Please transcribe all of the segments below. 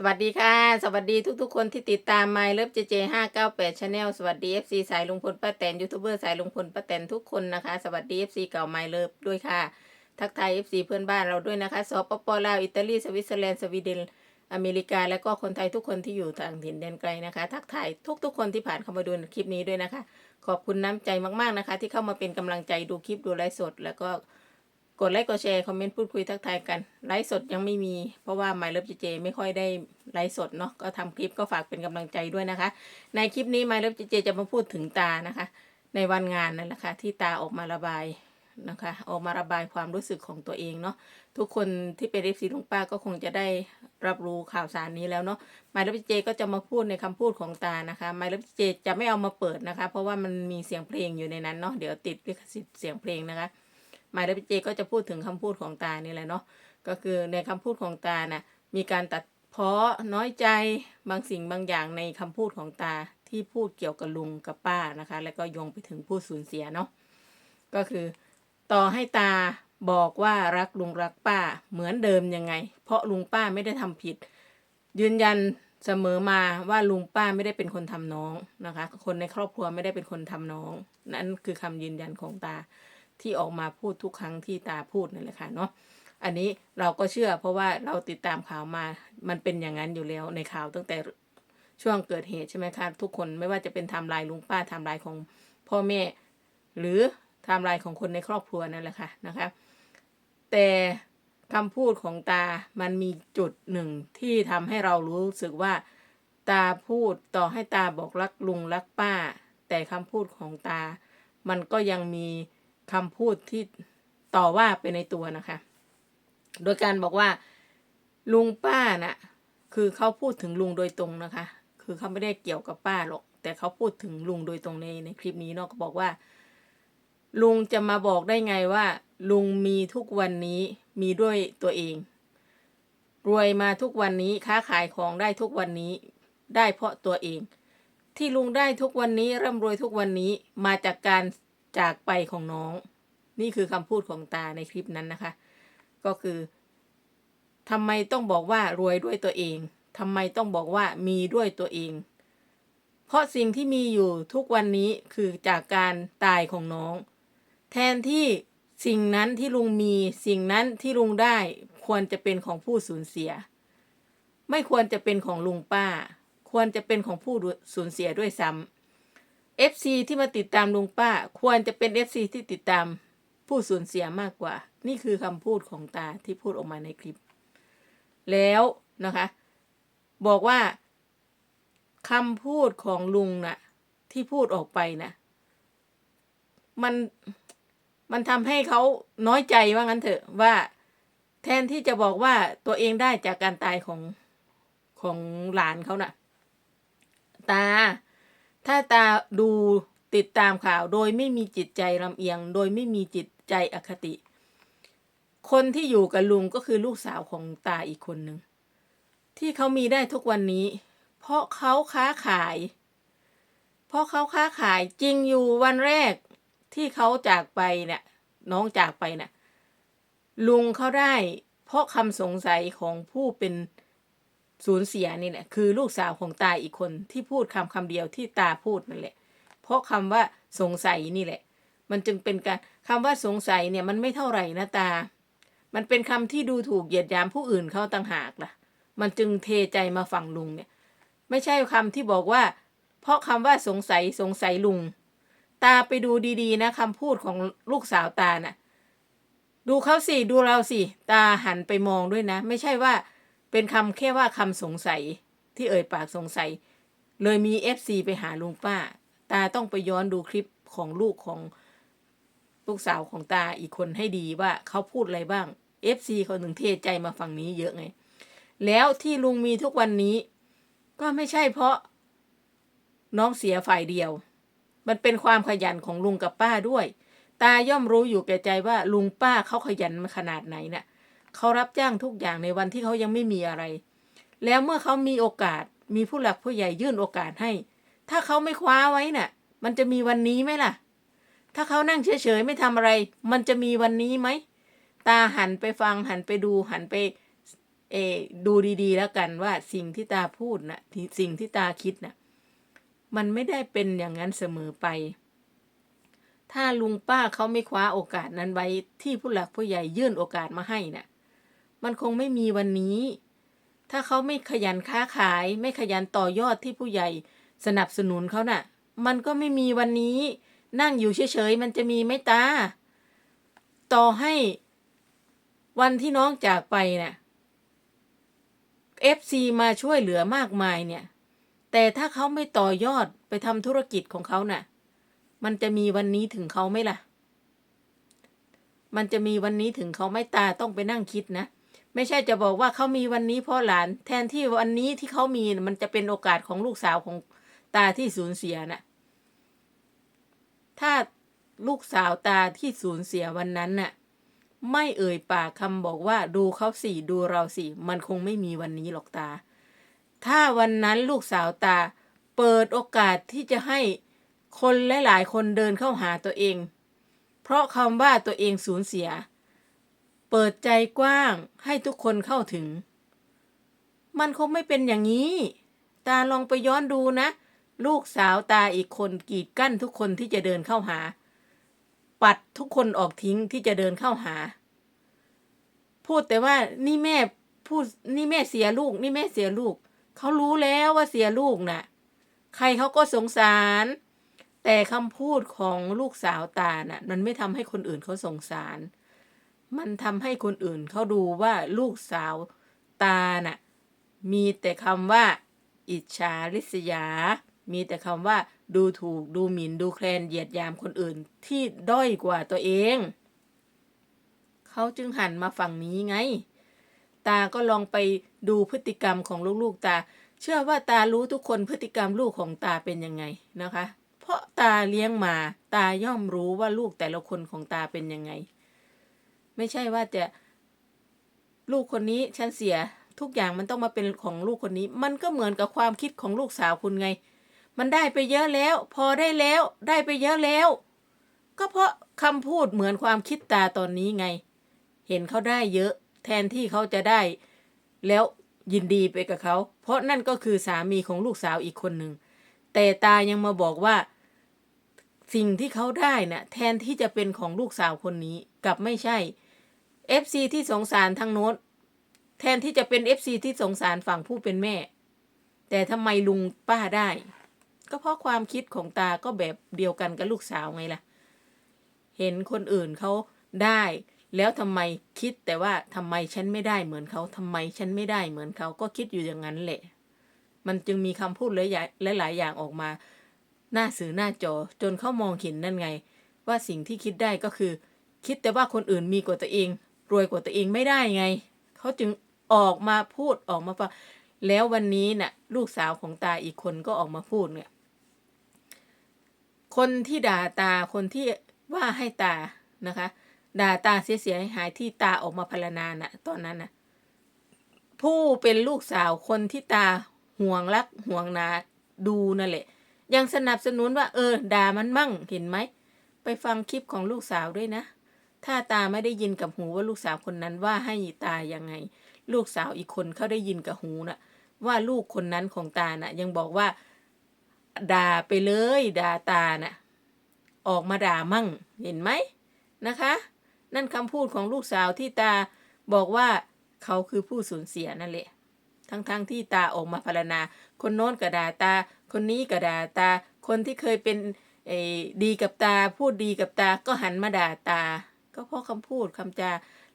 สวัสดีค่ะ สวัสดีทุกๆ คนที่ติดตาม My Love JJ 598 Channel สวัสดี FC สายลุงพลป้าแตนยูทูบเบอร์สายลุงพลป้าแตนทุกคนนะคะ สวัสดี FC เก่า My Love ด้วยค่ะ ทักทาย FC เพื่อนบ้านเราด้วยนะคะสปปลาวอิตาลีสวิตเซอร์แลนด์สวีเดนอเมริกา และก็คนไทยทุกคนที่อยู่ทางถิ่นแดนไกลนะคะ ทักทายทุกๆ คนที่ผ่านเข้ามาดูคลิปนี้ด้วยนะคะ ขอบคุณน้ำใจมากๆนะคะ ที่เข้ามาเป็นกำลังใจดูคลิปดูไลฟ์สด แล้วก็ กดไลค์กดแชร์คอมเมนต์พูดคุยทักทายกันไลฟ์สดยังไม่มี เพราะว่า My Love JJ ไม่ค่อยได้ไลฟ์สดเนาะก็ทำคลิปก็ฝากเป็นกำลังใจด้วยนะคะ ในคลิปนี้ My Love JJ จเจจะมาพูดถึงตานะคะ ในวันงานนั่นแหละค่ะที่ตาออกมาระบายนะคะ ออกมาระบายความรู้สึกของตัวเองเนาะทุกคนที่เป็นเอฟซีลุงป้าก็คงจะได้รับรู้ข่าวสารนี้แล้วเนาะ My Love JJ ก็จะมาพูดในคำพูดของตานะคะ My Love JJ จะไม่เอามาเปิดนะคะ เพราะว่ามันมีเสียงเพลงอยู่ในนั้นเนาะเดี๋ยวติดลิขสิทธิ์เสียงเพลงนะคะ หมายเลขเจก็จะพูดถึงคำพูดของตานี่แหละเนาะก็คือในคำพูดของตาน่ะมีการตัดเพ้อน้อยใจบางสิ่งบางอย่างในคำพูดของตาที่พูดเกี่ยวกับลุงกับป้านะคะ แล้วก็โยงไปถึงผู้สูญเสียเนาะก็คือ ต่อให้ตาบอกว่ารักลุงรักป้าเหมือนเดิมยังไง เพราะลุงป้าไม่ได้ทำผิด ยืนยันเสมอมาว่าลุงป้าไม่ได้เป็นคนทำน้องนะคะ คนในครอบครัวไม่ได้เป็นคนทำน้อง นั่นคือคำยืนยันของตา ที่ออกมาพูดทุกครั้งที่ตาพูดนั่นแหละค่ะเนาะอันนี้เราก็เชื่อเพราะว่าเราติดตามข่าวมา มันเป็นอย่างนั้นอยู่แล้วในข่าวตั้งแต่ช่วงเกิดเหตุใช่ไหมคะทุกคนไม่ว่าจะเป็นไทม์ไลน์ลุงป้าไทม์ไลน์ของพ่อแม่ หรือไทม์ไลน์ของคนในครอบครัวนั่นแหละค่ะนะคะ แต่คำพูดของตา มันมีจุดหนึ่งที่ทำให้เรารู้สึกว่า ตาพูดต่อให้ตาบอกรักลุงรักป้า แต่คำพูดของตา มันก็ยังมี คำพูดที่ต่อว่าไปในตัวนะคะ โดยการบอกว่าลุงป้าน่ะคือเขาพูดถึงลุงโดยตรงนะคะ คือเขาไม่ได้เกี่ยวกับป้าหรอก แต่เขาพูดถึงลุงโดยตรงในในคลิปนี้เนาะก็บอกว่า ลุงจะมาบอกได้ไงว่า ลุงมีทุกวันนี้มีด้วยตัวเอง รวยมาทุกวันนี้ค้าขายของได้ทุกวันนี้ ได้เพราะตัวเอง ที่ลุงได้ทุกวันนี้ร่ำรวยทุกวันนี้มาจากการ จากไปของน้อง นี่คือคำพูดของตาในคลิปนั้นนะคะ ก็คือทำไมต้องบอกว่ารวยด้วยตัวเองทำไมต้องบอกว่ามีด้วยตัวเอง เพราะสิ่งที่มีอยู่ทุกวันนี้คือจากการตายของน้อง แทนที่สิ่งนั้นที่ลุงมี สิ่งนั้นที่ลุงได้ควรจะเป็นของผู้สูญเสีย ไม่ควรจะเป็นของลุงป้า ควรจะเป็นของผู้สูญเสียด้วยซ้ำ FC ที่มาติดตามลุงป้า ควรจะเป็น FC ที่ติดตามผู้สูญเสียมากกว่า นี่คือคำพูดของตาที่พูดออกมาในคลิป แล้วนะคะ บอกว่าคำพูดของลุงน่ะ ที่พูดออกไปน่ะ มันมันทำให้เขาน้อยใจว่างั้นเถอะว่าแทนที่จะบอกว่าตัวเองได้จากการตายของของหลานเขาน่ะ ตา ถ้าตาดูติดตามข่าวโดยไม่มีจิตใจลำเอียง โดยไม่มีจิตใจอคติ คนที่อยู่กับลุงก็คือลูกสาวของตาอีกคนหนึ่งที่เขามีได้ทุกวันนี้ เพราะเขาค้าขาย เพราะเขาค้าขายจริงอยู่วันแรกที่เขาจากไปเนี่ยน้องจากไปเนี่ยลุงเขาได้ เพราะคำสงสัยของผู้เป็น สูญเสียนี่แหละคือลูกสาวของตาอีกคนที่พูดคำคำเดียวที่ตาพูดนั่นแหละ เพราะคำว่าสงสัยนี่แหละ มันจึงเป็นการคำว่าสงสัยเนี่ยมันไม่เท่าไหร่นะตา มันเป็นคำที่ดูถูกเหยียดยามผู้อื่นเขาต่างหากล่ะ มันจึงเทใจมาฝั่งลุงเนี่ย ไม่ใช่คำที่บอกว่า เพราะคำว่าสงสัยสงสัยลุง ตาไปดูดีๆนะคำพูดของลูกสาวตาน่ะ ดูเขาสิดูเราสิตาหันไปมองด้วยนะ ไม่ใช่ว่า เป็นคำแค่ว่าคำสงสัยที่เอ่ยปากสงสัย เลยมีเอฟซีไปหาลุงป้า ตาต้องไปย้อนดูคลิปของลูกของลูกสาวของตาอีกคนให้ดีว่าเขาพูดอะไรบ้างเอฟซีเขาถึงเทใจมาฝั่งนี้เยอะไง แล้วที่ลุงมีทุกวันนี้ ก็ไม่ใช่เพราะ น้องเสียฝ่ายเดียว มันเป็นความขยันของลุงกับป้าด้วย ตาย่อมรู้อยู่แก่ใจว่าลุงป้าเขาขยันมาขนาดไหนน่ะ เขารับจ้างทุกอย่างในวันที่เขายังไม่มีอะไร แล้วเมื่อเขามีโอกาสมีผู้หลักผู้ใหญ่ยื่นโอกาสให้ ถ้าเขาไม่คว้าไว้น่ะ มันจะมีวันนี้ไหมล่ะ ถ้าเขานั่งเฉยๆไม่ทำอะไร มันจะมีวันนี้ไหมตาหันไปฟังหันไปดูหันไปเอดูดีๆ แล้วกันว่าสิ่งที่ตาพูดนะสิ่งที่ตาคิดนะมันไม่ได้เป็นอย่างนั้นเสมอไป ถ้าลุงป้าเขาไม่คว้าโอกาสนั้นไว้ที่ผู้หลักผู้ใหญ่ยื่นโอกาสมาให้น่ะ มันคงไม่มีวันนี้ ถ้าเขาไม่ขยันค้าขาย ไม่ขยันต่อยอดที่ผู้ใหญ่สนับสนุนเขาน่ะ มันก็ไม่มีวันนี้ นั่งอยู่เฉยๆมันจะมีไหมตา ต่อให้วันที่น้องจากไปน่ะ FC มาช่วยเหลือมากมายเนี่ย แต่ถ้าเขาไม่ต่อยอดไปทำธุรกิจของเขาน่ะ มันจะมีวันนี้ถึงเขาไหมล่ะ มันจะมีวันนี้ถึงเขาไม่ตาต้องไปนั่งคิดนะ ไม่ใช่จะบอกว่าเขามีวันนี้เพราะหลาน แทนที่วันนี้ที่เขามีมันจะเป็นโอกาสของลูกสาวของตาที่สูญเสียน่ะ ถ้าลูกสาวตาที่สูญเสียวันนั้นน่ะ ไม่เอ่ยปากคำบอกว่าดูเขาสิดูเราสิ มันคงไม่มีวันนี้หรอกตา ถ้าวันนั้นลูกสาวตาเปิดโอกาสที่จะให้คนหลายๆคนเดินเข้าหาตัวเอง เพราะคำว่าตัวเองสูญเสีย เปิดใจกว้างให้ทุกคนเข้าถึง มันคงไม่เป็นอย่างนี้ ตาลองไปย้อนดูนะ ลูกสาวตาอีกคนกีดกั้นทุกคนที่จะเดินเข้าหา ปัดทุกคนออกทิ้งที่จะเดินเข้าหา พูดแต่ว่านี่แม่พูดนี่แม่เสียลูก นี่แม่เสียลูก เขารู้แล้วว่าเสียลูกน่ะ ใครเขาก็สงสาร แต่คำพูดของลูกสาวตาน่ะ มันไม่ทำให้คนอื่นเขาสงสาร มันทำให้คนอื่นเขาดูว่าลูกสาวตาน่ะมีแต่คำว่า อิจฉาริษยา มีแต่คำว่า ดูถูกดูหมิ่นดูแคลนเหยียดยามคนอื่นที่ด้อยกว่าตัวเอง เขาจึงหันมาฝั่งนี้ไง ตาก็ลองไปดูพฤติกรรมของลูกๆตา เชื่อว่าตารู้ทุกคนพฤติกรรมลูกของตาเป็นยังไงนะคะ เพราะตาเลี้ยงมา ตาย่อมรู้ว่าลูกแต่ละคนของตาเป็นยังไง ไม่ใช่ว่าจะลูกคนนี้ฉันเสียทุกอย่างมันต้องมาเป็นของลูกคนนี้ มันก็เหมือนกับความคิดของลูกสาวคุณไง มันได้ไปเยอะแล้ว พอได้แล้ว ได้ไปเยอะแล้ว ก็เพราะคำพูดเหมือนความคิดตาตอนนี้ไง เห็นเขาได้เยอะ แทนที่เขาจะได้ แล้วยินดีไปกับเขา เพราะนั่นก็คือสามีของลูกสาวอีกคนหนึ่ง แต่ตายังมาบอกว่า สิ่งที่เขาได้น่ะ แทนที่จะเป็นของลูกสาวคนนี้กลับไม่ใช่ FC ที่สงสารทางโน้นแทนที่จะเป็น FC ที่สงสารฝั่งผู้เป็นแม่ แต่ทำไมลุงป้าได้ ก็เพราะความคิดของตาก็แบบเดียวกันกับลูกสาวไงล่ะ เห็นคนอื่นเขาได้ แล้วทำไมคิดแต่ว่าทำไมฉันไม่ได้เหมือนเขาทำไมฉันไม่ได้เหมือนเขาก็คิดอยู่อย่างนั้นแหละ มันจึงมีคำพูดหลายๆหลายอย่างออกมา หน้าสื่อหน้าจอจนเขามองเห็นนั่นไง ว่าสิ่งที่คิดได้ก็คือ คิดแต่ว่าคนอื่นมีกว่าตัวเอง รวยกว่าตัวเองไม่ได้ไง เขาจึงออกมาพูดออกมาฟังแล้ววันนี้น่ะ ลูกสาวของตาอีกคนก็ออกมาพูดเนี่ย คนที่ด่าตาคนที่ว่าให้ตานะคะ ด่าตาเสียหายที่ตาออกมาพรรณนาน่ะ ตอนนั้นน่ะ ผู้เป็นลูกสาวคนที่ตาห่วงรักห่วงนาดูนั่นแหละ ยังสนับสนุนว่า เออด่ามันมั่งเห็นไหม ไปฟังคลิปของลูกสาวด้วยนะ ถ้าตาไม่ได้ยินกับหูว่าลูกสาวคนนั้นว่าให้ตายังไง ลูกสาวอีกคนเขาได้ยินกับหูน่ะ ว่าลูกคนนั้นของตาน่ะ ยังบอกว่าด่าไปเลยด่าตาน่ะ ออกมาด่ามั่งเห็นไหมนะคะ นั่นคำพูดของลูกสาวที่ตาบอกว่าเขาคือผู้สูญเสียนั่นแหละ ทั้งๆทที่ตาออกมาพรรณนาคนโน้นก็ด่าตา คนนี้ก็ด่าตา คนที่เคยเป็นดีกับตา พูดดีกับตาก็หันมาด่าตา ก็เพราะคำพูดคำจา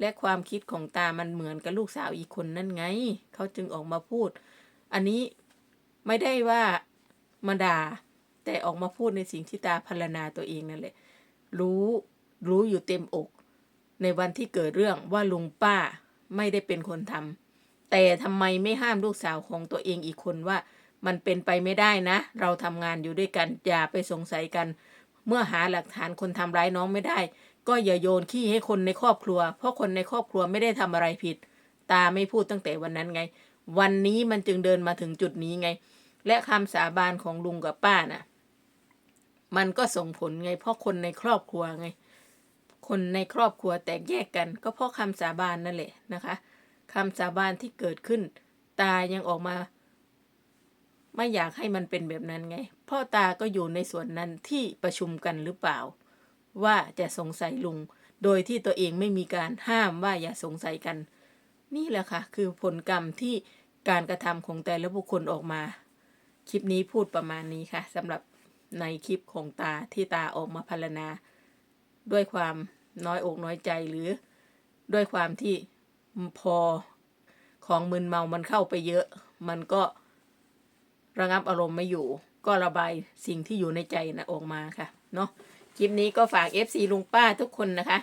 และความคิดของตามันเหมือนกับลูกสาวอีกคนนั่นไง เขาจึงออกมาพูด อันนี้ไม่ได้ว่ามาด่าแต่ออกมาพูดในสิ่งที่ตาพรรณนาตัวเองนั่นแหละ รู้รู้อยู่เต็มอก ในวันที่เกิดเรื่องว่าลุงป้าไม่ได้เป็นคนทำแต่ทำไมไม่ห้ามลูกสาวของตัวเองอีกคนว่า มันเป็นไปไม่ได้นะ เราทำงานอยู่ด้วยกันอย่าไปสงสัยกัน เมื่อหาหลักฐานคนทำร้ายน้องไม่ได้ ก็อย่าโยนขี้ให้คนในครอบครัว เพราะคนในครอบครัวไม่ได้ทำอะไรผิด ตาไม่พูดตั้งแต่วันนั้นไง วันนี้มันจึงเดินมาถึงจุดนี้ไง และคำสาบานของลุงกับป้าน่ะ มันก็ส่งผลไง เพราะคนในครอบครัวไง คนในครอบครัวแตกแยกกัน ก็เพราะคำสาบานนั่นแหละนะคะคำสาบานที่เกิดขึ้น ตายังออกมา ไม่อยากให้มันเป็นแบบนั้นไง พ่อตาก็อยู่ในส่วนนั้นที่ประชุมกันหรือเปล่า ว่าจะสงสัยลุง โดยที่ตัวเองไม่มีการห้ามว่าอย่าสงสัยกัน นี่แหละค่ะ คือผลกรรมที่การกระทำของแต่ละบุคคลออกมา คลิปนี้พูดประมาณนี้ค่ะสำหรับในคลิปของตาที่ตาออกมาพรรณนาด้วยความน้อยอกน้อยใจหรือ ด้วยความที่พอของมึนเมามันเข้าไปเยอะ มันก็ระงับอารมณ์ไม่อยู่ ก็ระบายสิ่งที่อยู่ในใจนะออกมาค่ะ เนาะ คลิปนี้ก็ฝาก FC ลุงป้าทุกคนนะคะ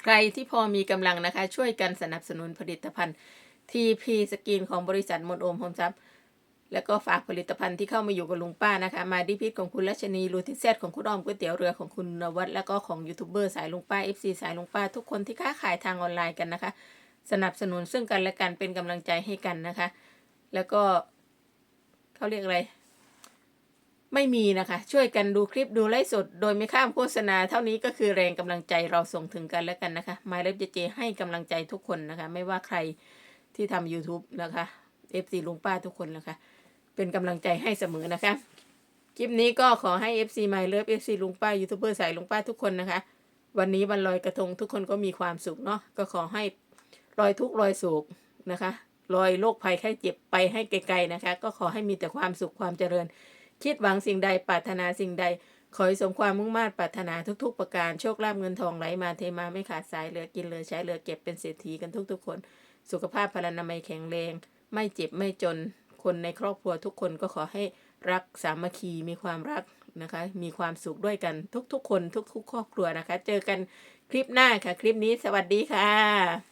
ใครที่พอมีกำลังนะคะ ช่วยกันสนับสนุนผลิตภัณฑ์ TP สกินของบริษัทมนโอมโฮมซับแล้วก็ฝากผลิตภัณฑ์ที่เข้ามาอยู่กับลุงป้านะคะ มาดิพิษของคุณรัชนีรูทิเซตของคุณอ้อมก๋วยเตี๋ยวเรือของคุณนวัดแล้วก็ของยูทูบเบอร์สายลุงป้า FC สายลุงป้าทุกคนที่ค้าขายทางออนไลน์กันนะคะ สนับสนุนซึ่งกันและกันเป็นกำลังใจให้กันนะคะ แล้วก็เขาเรียกอะไร ไม่มีนะคะ ช่วยกันดูคลิปดูไลฟ์สด โดยไม่ข้ามโฆษณา เท่านี้ก็คือแรงกำลังใจเราส่งถึงกันและกันนะคะมาเล็บเจเจให้กำลังใจทุกคนนะคะ ไม่ว่าใครที่ทำ YouTube นะคะ FC ลุงป้าทุกคนนะคะ เป็นกำลังใจให้เสมอนะคะ คลิปนี้ก็ขอให้ FC ไมเลิฟ FC ลุงป้ายูทูบเบอร์สายลุงป้าทุกคนนะคะ วันนี้วันลอยกระทงทุกคนก็มีความสุขเนาะก็ขอให้ลอยทุกลอยโศกนะคะลอยโรคภัยไข้เจ็บไปให้ไกลๆนะคะ ก็ขอให้มีแต่ความสุขความเจริญ คิดหวังสิ่งใดปรารถนาสิ่งใด ขอให้สมความมุ่งมั่นปรารถนาทุก ๆ ประการโชคลาภเงินทองไหลมาเทมาไม่ขาดสายเหลือกินเหลือใช้เหลือเก็บเป็นเศรษฐีกันทุก ๆ คน สุขภาพพลานามัยแข็งแรง ไม่เจ็บไม่จนคนในครอบครัวทุกคนก็ขอให้รักสามัคคีมีความรักนะคะ มีความสุขด้วยกันทุกๆ คนทุกๆ ครอบครัวนะคะ เจอกันคลิปหน้าค่ะ คลิปนี้สวัสดีค่ะ